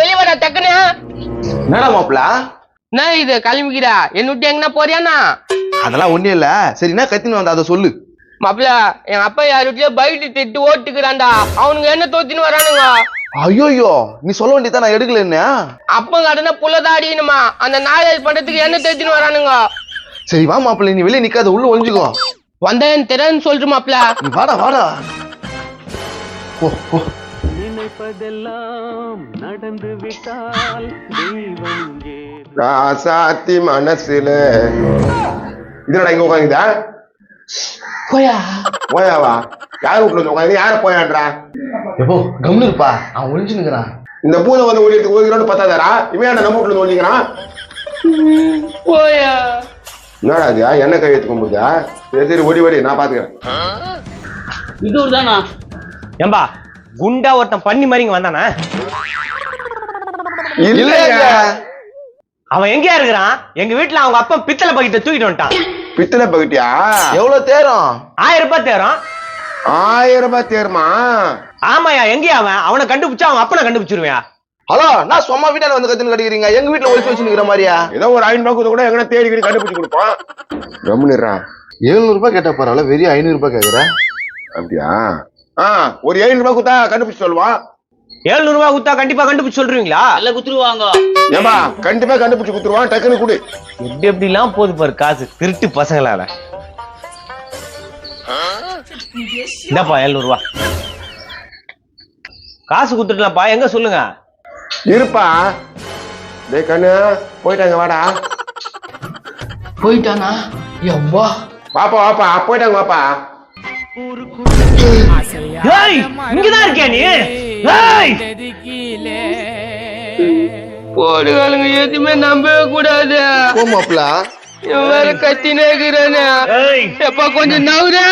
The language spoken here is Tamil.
வெளிய வர டக்குனு என்னடா மாப்பிள? என்ன இது கிளம்பிக்கிறா என்ன விட்டு எங்கன்னா போறியாண்ணா? அதெல்லாம் ஒண்ணும் இல்ல. சரி என்ன கத்தின்னு வந்த அதை சொல்லு. மாப்பிள எங்க அப்பா யார் வீட்லயோ பைட்டு திட்டு ஓட்டுக்கிறான்டா. அவனுங்க என்ன தோத்தின்னு வரானுங்க? ஐயோயோ நீ சொல்ல வேண்டியதான் நான் எடுக்கல என்ன? அப்ப கடனை அடிக்கணுமா அந்த நாயாள் பண்றதுக்கு என்ன தேத்தின்னு வரானுங்க? சரி வா மாப்பிள நீ வெளியே நிக்காத உள்ள ஒளிஞ்சுக்கோ. வந்தேன் தெரியாதுன்னு சொல்லிட்டு மாப்பிள. வாடா வாடா. ஓ ஓ. நினைப்பதெல்லாம் நடந்து விட்டால் தெய்வம் ராசாத்தி மனசுல. இதுடா இங்க உட்காந்துதா போயா? போயாவா? யார் வீட்டுல உட்காந்து யார போயான்றா? எப்போ கம்னு இருப்பா. அவன் ஒளிஞ்சு நிக்கிறான் இந்த பூனை வந்து ஒழியத்துக்கு கிலோமீட்டர் பத்தாதாரா இவன் நம்ம வீட்டுல ஒழிக்கிறான் போயா? என்னடா இது என்ன கை எடுத்து கும்பிடுதா சரி சரி ஓடி ஓடி நான் பாத்துக்கிறேன். இது ஒரு தானா ஏம்பா குண்டா ஒருத்தன் பண்ணி மாதிரி இங்க வந்தானா? இல்லைங்க. அவன் எங்கேயா இருக்கிறான்? எங்க வீட்டுல அவங்க அப்பா பித்தளை பக்கிட்ட தூக்கிட்டு வந்துட்டான். பித்தளை பகுட்டியா எவ்வளவு தேரும்? ஆயிரம் ரூபாய் தேரும். ஆயிரம் ரூபாய் தேருமா? ஆமாயா எங்கேயா அவன்? அவனை கண்டுபிடிச்சா அவன் அப்பனை கண்டுபிடிச்சிருவியா ஹலோ நான் சும்மா வீட்டால வந்து கத்தின்னு கடிக்கிறீங்க? எங்க வீட்டுல ஒளிச்சு வச்சு நிக்கிற மாதிரியா? ஏதோ ஒரு ஐநூறு ரூபாய் கூட எங்கன்னா தேடி கீடி கண்டுபிடிச்சு கொடுப்பான். கம்முன்னுறான் எழுநூறு ரூபாய் கேட்டா பரவாயில்ல வெறும் ஐநூறு ரூபாய் கேக்குறேன் அப்படியா? ஒரு ஏழு ரூபாய் கொடுத்தா கண்டுபிடிச்சு சொல்லுவான் எழுநூறு ரூபாய் குத்தா கண்டிப்பா கண்டுபிடிச்சு சொல்றீங்களா? நல்ல குத்துருவாங்க. ஏம்பா கண்டிப்பா கண்டுபிடிச்சு கொடுத்துருவான் டக்குன்னு கொடு. எப்படி எப்படி எல்லாம் போகுது பாரு காசு. திருட்டு பசங்களால இந்தாப்பா எழுநூறு ரூபாய் காசு குத்துட்டலாம்ப்பா எங்க சொல்லுங்க? இருப்பா. டேய் கண்ணு போயிட்டாங்க வாடா. போயிட்டானா? எவ்வா? வாப்பா வாப்பா போயிட்டாங்க வாப்பா. ஏய் இங்கதான் இருக்கியா நீ? ஏய்! போடுகளுங்க எதுவுமே நம்பவே கூடாது. மாப்பிள. வேற கத்தினே இருக்கிறானே. ஏய்! எப்ப கொஞ்சம் நவுரா